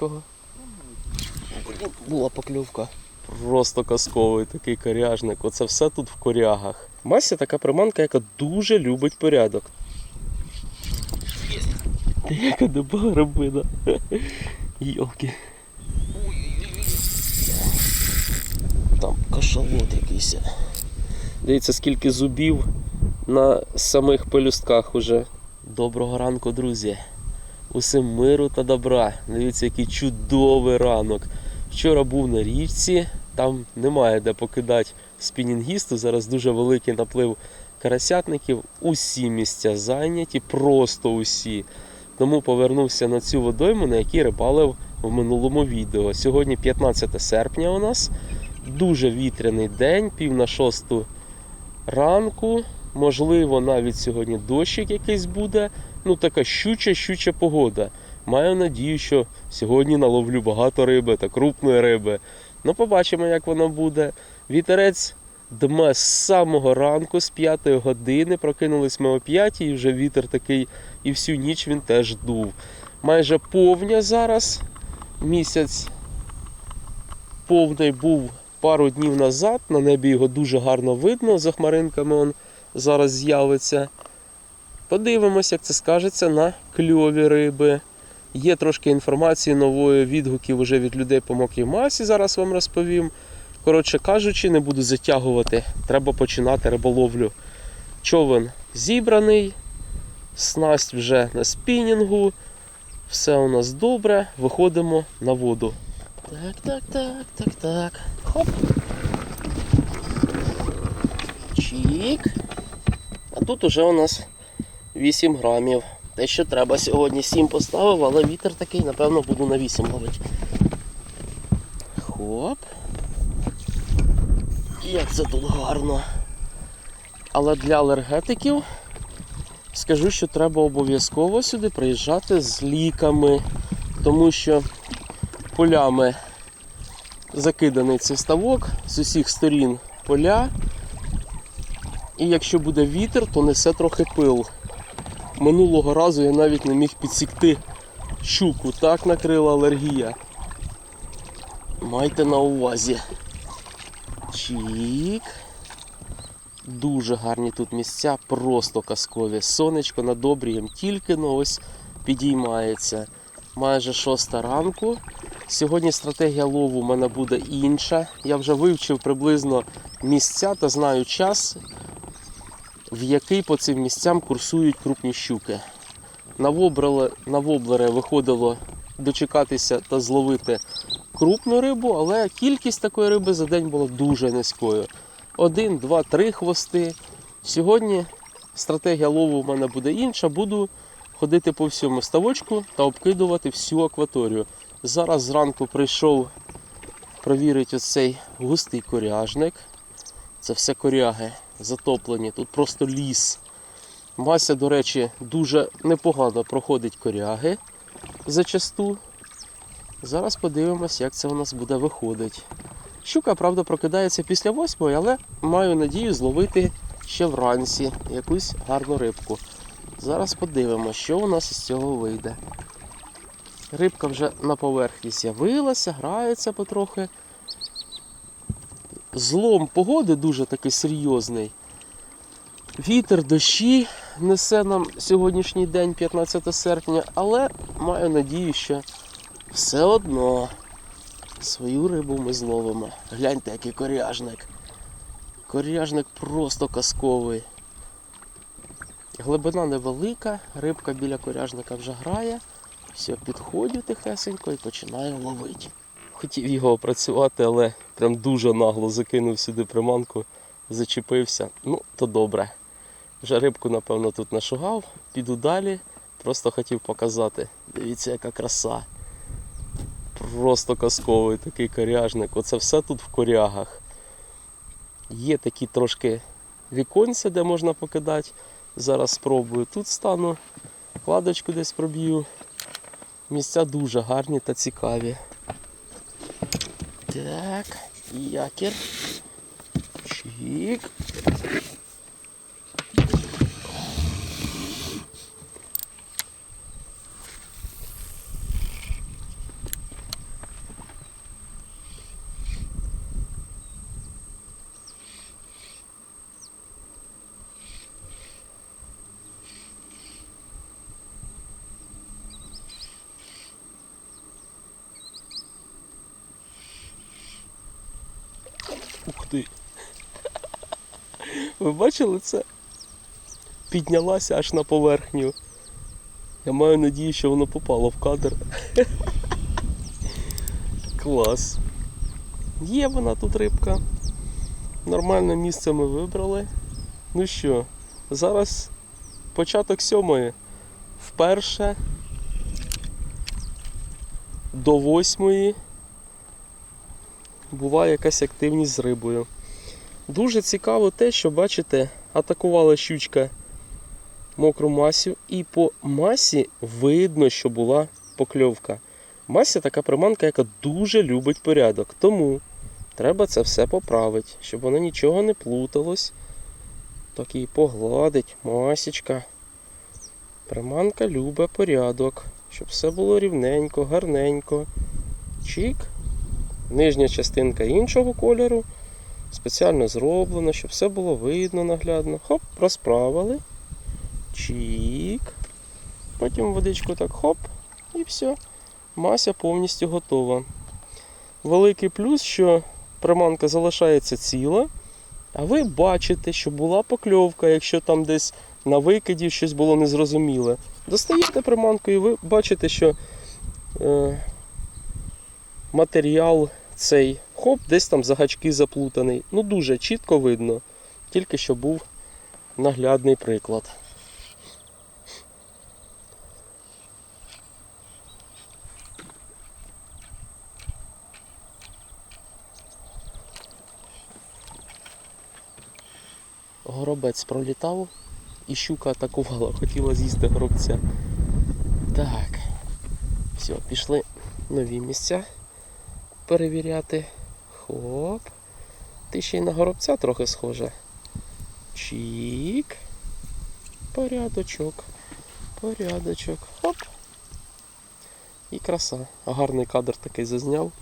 невеличкого. Блін, була покльовка. Просто казковий такий коряжник. Оце все тут в корягах. Мася така приманка, яка дуже любить порядок. Яка дебала рабина. Йолки. Там кашалот якийсь. Дивіться, скільки зубів на самих пелюстках уже. Доброго ранку, друзі. Усім миру та добра. Дивіться, який чудовий ранок. Вчора був на річці, там немає де покидати спінінгісту. Зараз дуже великий наплив карасятників. Усі місця зайняті, просто усі. Тому повернувся на цю водойму, на якій рибалив в минулому відео. Сьогодні 15 серпня у нас. Дуже вітряний день, пів на шосту ранку. Можливо, навіть сьогодні дощик якийсь буде. Ну, така щуча, щуча погода. Маю надію, що сьогодні наловлю багато риби та крупної риби. Ну, побачимо, як воно буде. Вітерець дме з самого ранку, з 5 години. Прокинулись ми о 5 і вже вітер такий, і всю ніч він теж дув. Майже повня зараз. Місяць повний був пару днів назад. На небі його дуже гарно видно. За хмаринками он зараз з'явиться. Подивимось, як це скажеться на кльові риби. Є трошки інформації нової відгуків уже від людей по мокрій масі. Зараз вам розповім. Коротше кажучи, не буду затягувати. Треба починати риболовлю. Човен зібраний, снасть вже на спінінгу. Все у нас добре. Виходимо на воду. Так, так, так, так, так. Хоп. Чік. А тут уже у нас 8 грамів. Те, що треба сьогодні 7 поставив, але вітер такий, напевно, буду на 8 ловити. Хоп. Як це тут гарно. Але для алергетиків скажу, що треба обов'язково сюди приїжджати з ліками, тому що полями закиданий цей ставок з усіх сторін поля. І якщо буде вітер, то несе трохи пил. Минулого разу я навіть не міг підсікти щуку, так накрила алергія. Майте на увазі. Чік. Дуже гарні тут місця, просто казкові. Сонечко над обрієм тільки но ось підіймається. Майже шоста ранку. Сьогодні стратегія лову у мене буде інша. Я вже вивчив приблизно місця та знаю час, в який по цим місцям курсують крупні щуки. На воблери виходило дочекатися та зловити крупну рибу, але кількість такої риби за день була дуже низькою. Один, два, три хвости. Сьогодні стратегія лову в мене буде інша. Буду ходити по всьому ставочку та обкидувати всю акваторію. Зараз зранку прийшов провірити оцей густий коряжник. Це все коряги затоплені, тут просто ліс. Мася, до речі, дуже непогано проходить коряги зачасту. Зараз подивимось, як це у нас буде виходить. Щука, правда, прокидається після восьмої, але маю надію зловити ще вранці якусь гарну рибку. Зараз подивимося, що у нас із цього вийде. Рибка вже на поверхні з'явилася, грається потрохи. Злом погоди дуже такий серйозний. Вітер, дощі несе нам сьогоднішній день, 15 серпня, але маю надію, що все одно свою рибу ми зловимо. Гляньте, який коряжник. Коряжник просто казковий. Глибина невелика, рибка біля коряжника вже грає. Все, підходжу тихесенько і починаю ловити. Хотів його опрацювати, але прям дуже нагло закинув сюди приманку, зачепився. Ну, то добре. Вже рибку, напевно, тут нашугав, піду далі. Просто хотів показати. Дивіться, яка краса. Просто казковий такий коряжник. Оце все тут в корягах. Є такі трошки віконця, де можна покидати. Зараз спробую. Тут стану, кладочку десь проб'ю. Місця дуже гарні та цікаві. Так, якір. Чик. Ти. Ви бачили це? Піднялася аж на поверхню. Я маю надію, що воно попало в кадр. Клас. Є вона тут рибка. Нормальне місце ми вибрали. Ну що, зараз початок сьомої. Вперше до восьмої була якась активність з рибою. Дуже цікаво те, що бачите, атакувала щучка мокру масю, і по масі видно, що була покльовка. Мася така приманка, яка дуже любить порядок. Тому треба це все поправити, щоб воно нічого не плуталось. Так її погладить, масічка. Приманка любить порядок, щоб все було рівненько, гарненько. Чик. Нижня частинка іншого кольору. Спеціально зроблено, щоб все було видно наглядно. Хоп, розправили. Чик. Потім водичку так хоп, і все. Мася повністю готова. Великий плюс, що приманка залишається ціла, а ви бачите, що була покльовка, якщо там десь на викиді щось було незрозуміле. Достаєте приманку і ви бачите, що е, матеріал цей хоп, десь там за гачки заплутаний. Ну дуже чітко видно, тільки що був наглядний приклад. Горобець пролітав і щука атакувала, хотіла з'їсти горобця. Так, все, пішли нові місця перевіряти. Хоп. Ти ще й на горобця трохи схожа. Чік. Порядочок. Порядочок. Хоп. І краса. Гарний кадр такий зазняв.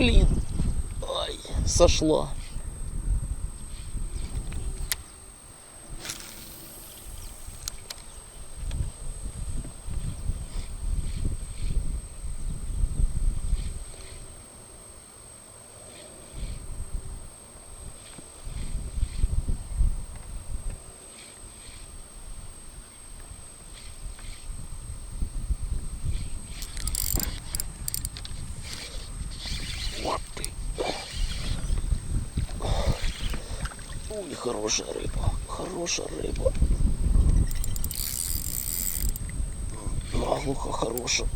Блин. Ой, сошла. Ой, хорошая рыба, хорошая рыба. Наглухо хорошая.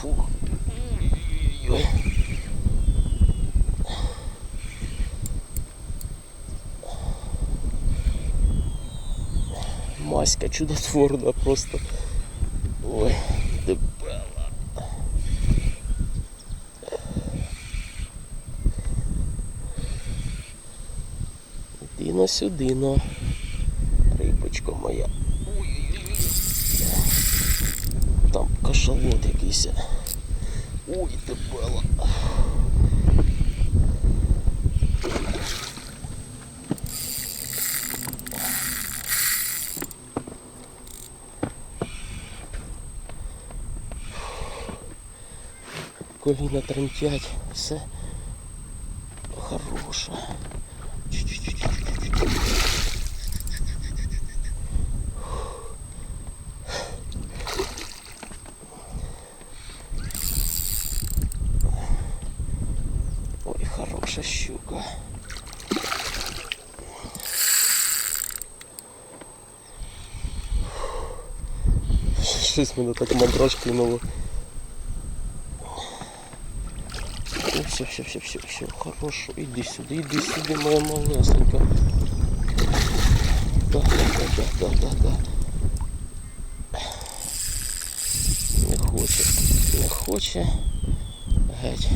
Фух. Ой-ой-ой. Маська чудотворна просто. Сюди, но. Рибочка моя. Там кашалот якийсь. Ой, дебела. Коліна тремтять, все хороше. Щука. Щось мене так мандраж кинуло. Ну, все, все, все, все, все, хорошо. Іди сюди, іди сюди, моя малесенька. Да, да, да, да, да, да. Не хоче, не хоче. Геть.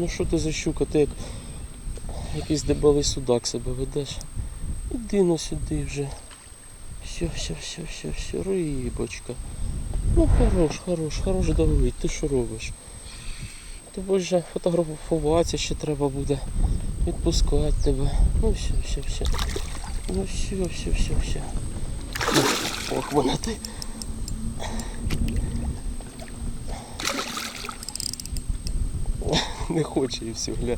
Ну що ти за щука? Ти як якийсь дебелий судак себе ведеш. Іди на сюди вже. Все, все, все, все, все, рибочка. Ну хорош, хорош, хорош давид, ти що робиш? Тобі ж фотографуватися ще треба буде. Відпускати тебе. Ну все, все, все. Ну все, все, все, все. Ох, вона ти. Не хоче і все, гля.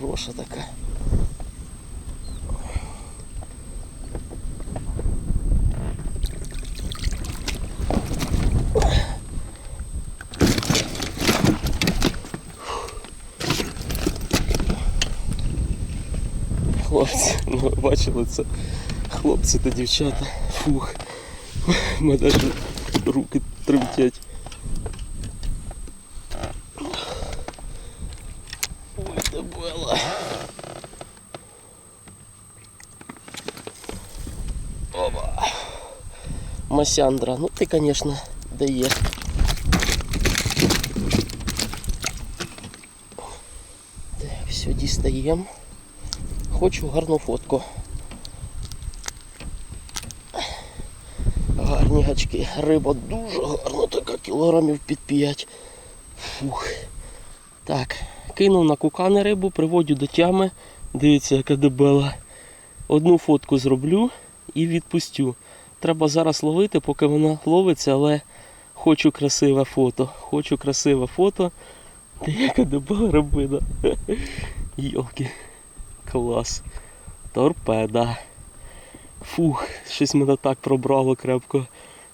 Хороша така. Хлопці, ну ви бачили це. Хлопці та дівчата. Фух. У мене ж руки тремтять. Оба. Масяндра, ну ти, конечно, даєш. Так, все, дістаємо. Хочу гарну фотку. Гарні гачки. Риба дуже гарна, така кілограмів під 5. Фух. Так, кинув на кукани рибу, приводю до тями. Дивіться, яка дебела. Одну фотку зроблю і відпустю. Треба зараз ловити, поки вона ловиться, але хочу красиве фото. Хочу красиве фото. Та яка дебела рибина. Йолки. Клас. Торпеда. Фух, щось мене так пробрало крепко,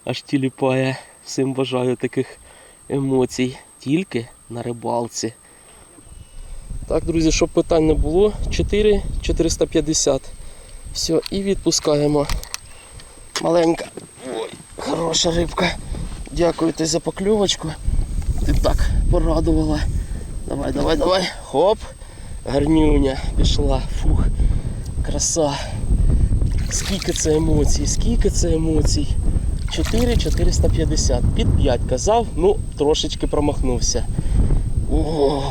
аж тіліпає. Всім бажаю таких емоцій. Тільки на рибалці. Так, друзі, щоб питань не було, 4 450. Все, і відпускаємо. Маленька. Ой, хороша рибка. Дякую ти за покльовочку. Ти так порадувала. Давай, давай, давай. Хоп. Гарнюня пішла. Фух. Краса. Скільки це емоцій, скільки це емоцій. 4 450. Під 5 казав, ну трошечки промахнувся. О.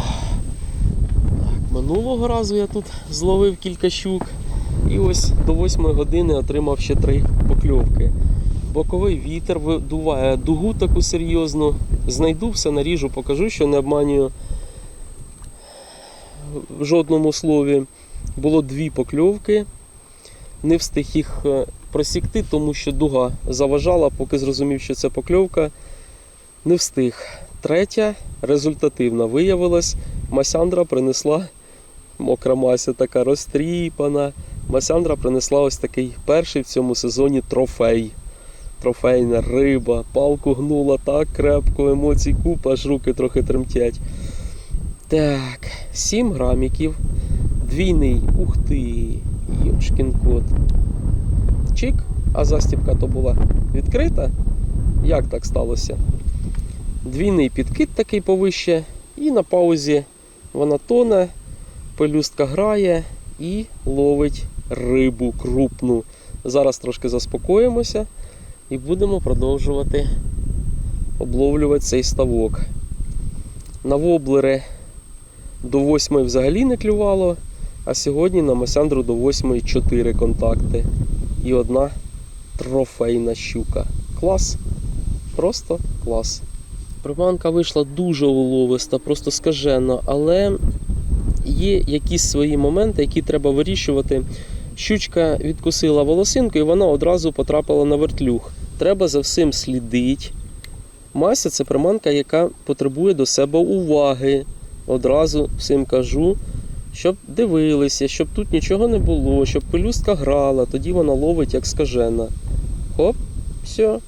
Так, минулого разу я тут зловив кілька щук. І ось до 8 години отримав ще три покльовки. Боковий вітер видуває дугу таку серйозну. Знайду все наріжу, покажу, що не обманюю в жодному слові. Було дві покльовки. Не встиг їх е, просікти, тому що дуга заважала, поки зрозумів, що це покльовка. Не встиг. Третя результативна виявилась. Масяндра принесла мокра мася така розтріпана. Масяндра принесла ось такий перший в цьому сезоні трофей. Трофейна риба, палку гнула так крепко, емоцій купа, аж руки трохи тремтять. Так, 7 граміків. Двійний, ух ти, йошкін кот. Чик, а застібка то була відкрита. Як так сталося? Двійний підкид такий повище, і на паузі вона тоне, пелюстка грає і ловить рибу крупну. Зараз трошки заспокоїмося і будемо продовжувати обловлювати цей ставок. На воблери до 8 взагалі не клювало, а сьогодні на Масяндру до 8 4 контакти. І одна трофейна щука. Клас. Просто клас. Приманка вийшла дуже уловиста, просто скажена, але є якісь свої моменти, які треба вирішувати. Щучка відкусила волосинку і вона одразу потрапила на вертлюг. Треба за всім слідити. Мася це приманка, яка потребує до себе уваги. Одразу всім кажу, щоб дивилися, щоб тут нічого не було, щоб пелюстка грала, тоді вона ловить як скажена. Хоп, все.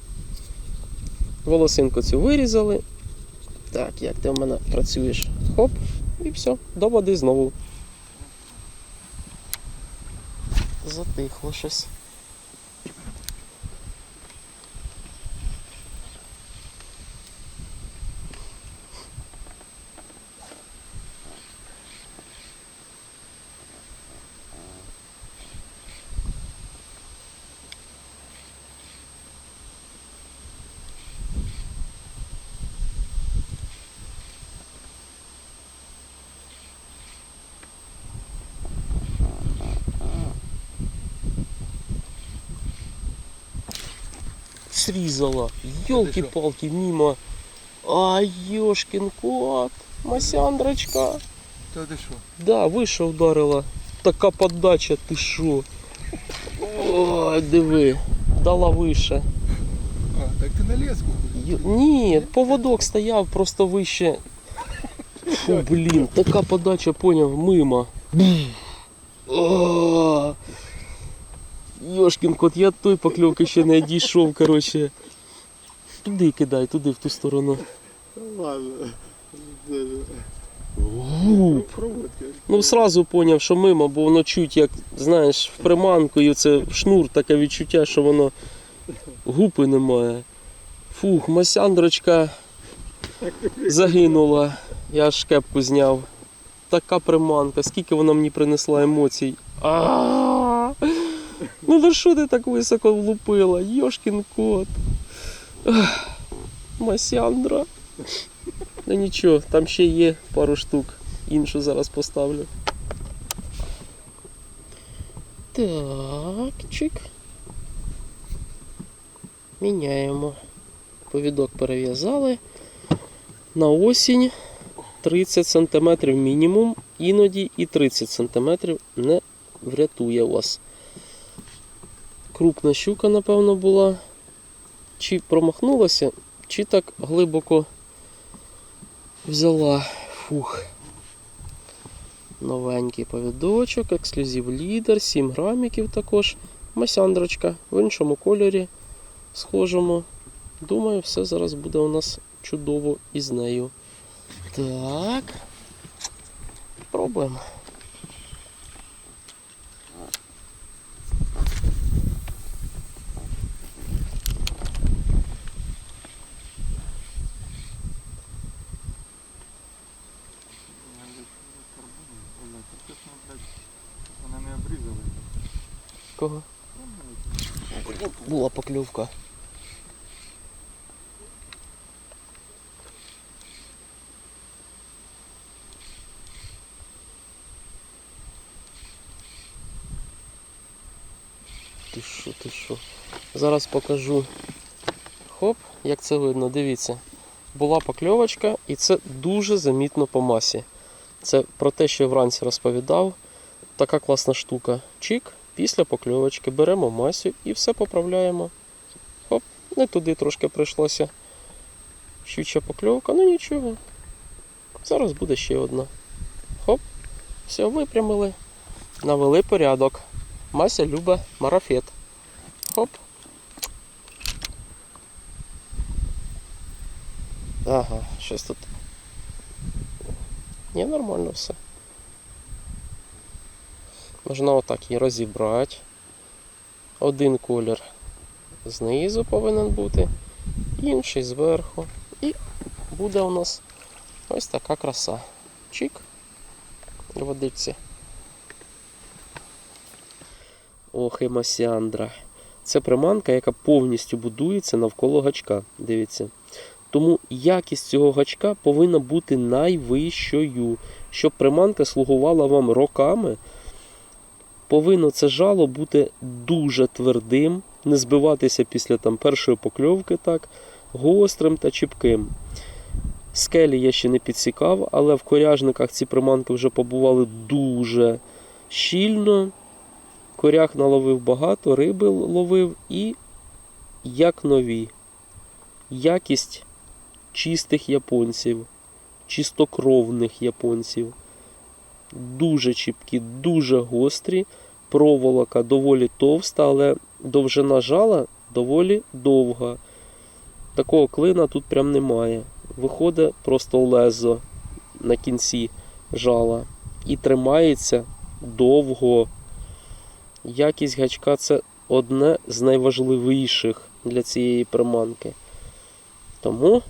Волосинку цю вирізали Так, як ти в мене працюєш? Хоп, і все, до води знову. Затихло щось. Срізала. Йолки-палки, мимо. А йошкін кот. Масяндрочка. Та ти що? Да, вище вдарила. Така подача, ти що? Ой, диви. Дала вище. А, так ти на леску. Ю- Ні, поводок стояв просто вище. Фу, блін, така подача, поняв, мимо. О, Йошкін кот, я той покльовки ще не дійшов, коротше. Туди кидай, туди, в ту сторону. Ладно. Гуп. Ну, сразу поняв, що мимо, бо воно чуть, як, знаєш, в приманку, і це шнур, таке відчуття, що воно гупи немає. Фух, масяндрочка загинула. Я аж кепку зняв. Така приманка, скільки вона мені принесла емоцій. А! Ну за що ти так високо влупила? Йошкін кот. Масяндра. Ну нічого, там ще є пару штук. Іншу зараз поставлю. Так, чик. Міняємо. Повідок перев'язали. На осінь 30 см мінімум, іноді і 30 см не врятує вас. Крупна щука, напевно, була. Чи промахнулася, чи так глибоко взяла. Фух. Новенький повідочок, ексклюзив лідер, 7 граміків також. Масяндрочка в іншому кольорі. Схожому. Думаю, все зараз буде у нас чудово із нею. Так. Пробуємо. Вона не обрізала. Кого? Блін, була покльовка. Ти що, ти що? Зараз покажу. Хоп, як це видно, дивіться. Була покльовочка і це дуже замітно по масі. Це про те, що я вранці розповідав. Така класна штука. Чик, після покльовочки беремо масю і все поправляємо. Хоп, не туди трошки прийшлося. Щуча покльовка, ну нічого. Зараз буде ще одна. Хоп, все, випрямили. Навели порядок. Мася любить марафет. Хоп. Ага, щось тут. Ні, нормально все. Можна отак її розібрати. Один колір знизу повинен бути, інший зверху. І буде у нас ось така краса. Чик. В водиці. Ох, і масяндра. Це приманка, яка повністю будується навколо гачка. Дивіться. Тому якість цього гачка повинна бути найвищою, щоб приманка слугувала вам роками. Повинно це жало бути дуже твердим, не збиватися після там, першої покльовки, так, гострим та чіпким. Скелі я ще не підсікав, але в коряжниках ці приманки вже побували дуже щільно. Коряг наловив багато, риби ловив і як нові. Якість чистих японців, чистокровних японців. Дуже чіпкі, дуже гострі. Проволока доволі товста, але довжина жала доволі довга. Такого клина тут прям немає. виходить просто лезо на кінці жала і тримається довго. Якість гачка це одне з найважливіших для цієї приманки. Тому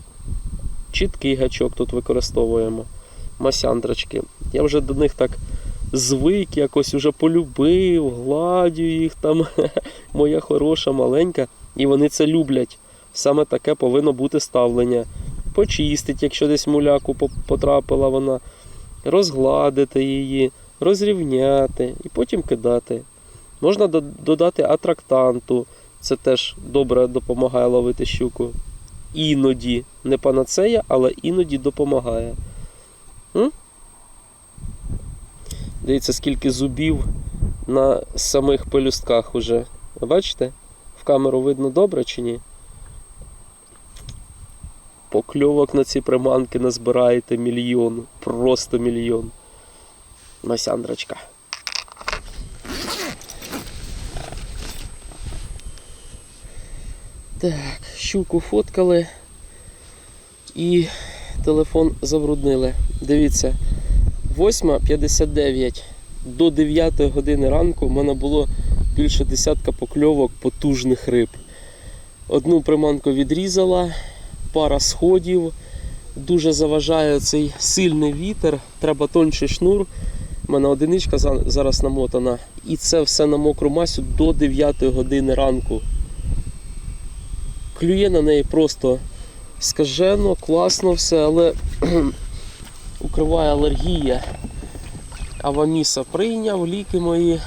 чіткий гачок тут використовуємо. Масяндрочки. Я вже до них так звик, якось уже полюбив, гладю їх там. Моя хороша, маленька. І вони це люблять. Саме таке повинно бути ставлення. Почистить, якщо десь муляку потрапила вона, розгладити її, розрівняти і потім кидати. Можна додати атрактанту, це теж добре допомагає ловити щуку. Іноді, не панацея, але іноді допомагає. Дивіться, скільки зубів на самих пелюстках уже. Бачите? В камеру видно добре чи ні? Покльовок на ці приманки назбираєте мільйон. Просто мільйон. Масяндрочка. Так, щуку фоткали і телефон забруднили. Дивіться, 8.59 до 9 години ранку в мене було більше десятка покльовок потужних риб. Одну приманку відрізала, пара сходів. Дуже заважає цей сильний вітер, треба тонший шнур. У мене одиничка зараз намотана. І це все на мокру масю до 9 години ранку. Клює на неї просто скажено, класно все, але укриває алергія. Аваміса прийняв, ліки мої,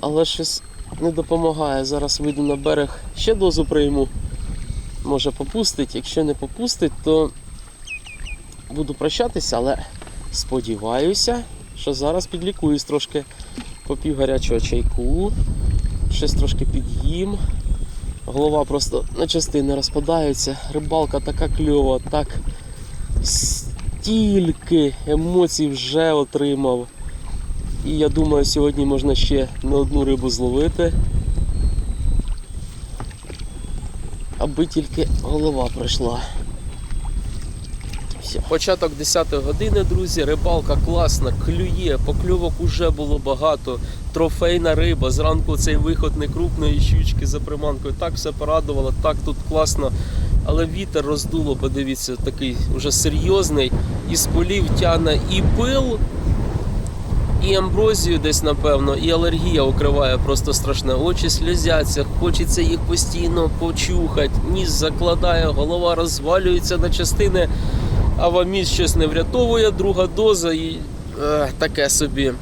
але щось не допомагає. Зараз вийду на берег, ще дозу прийму. Може попустить. Якщо не попустить, то буду прощатися, але сподіваюся, що зараз підлікуюсь трошки. Попів гарячого чайку, щось трошки під'їм. Голова просто на частини розпадається. Рибалка така кльова, так стільки емоцій вже отримав. І я думаю, сьогодні можна ще не одну рибу зловити. Аби тільки голова пройшла. Все. Початок 10 години, друзі, рибалка класна, клює, покльовок уже було багато. Трофейна риба. Зранку цей виход некрупної щучки за приманкою. Так все порадувало, так тут класно. Але вітер роздуло, подивіться, такий уже серйозний. Із полів тяне і пил, і амброзію десь, напевно, і алергія укриває просто страшне. Очі сльозяться, хочеться їх постійно почухати. Ніс закладає, голова розвалюється на частини, а ваміс щось не врятовує, друга доза і е, таке собі.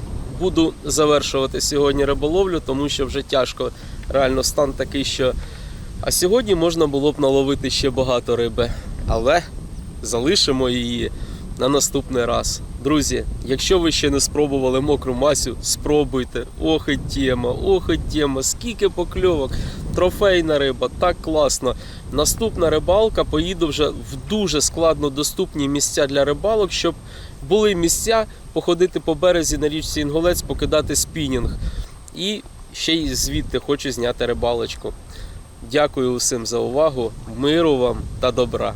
Буду завершувати сьогодні риболовлю, тому що вже тяжко. Реально стан такий, що. А сьогодні можна було б наловити ще багато риби. Але залишимо її на наступний раз. Друзі, якщо ви ще не спробували мокру масю, спробуйте. Ох і тема, ох і тема, скільки покльовок, трофейна риба, так класно. Наступна рибалка поїду вже в дуже складно доступні місця для рибалок, щоб були місця походити по березі на річці Інголець, покидати спінінг. І ще й звідти хочу зняти рибалочку. Дякую усім за увагу, миру вам та добра.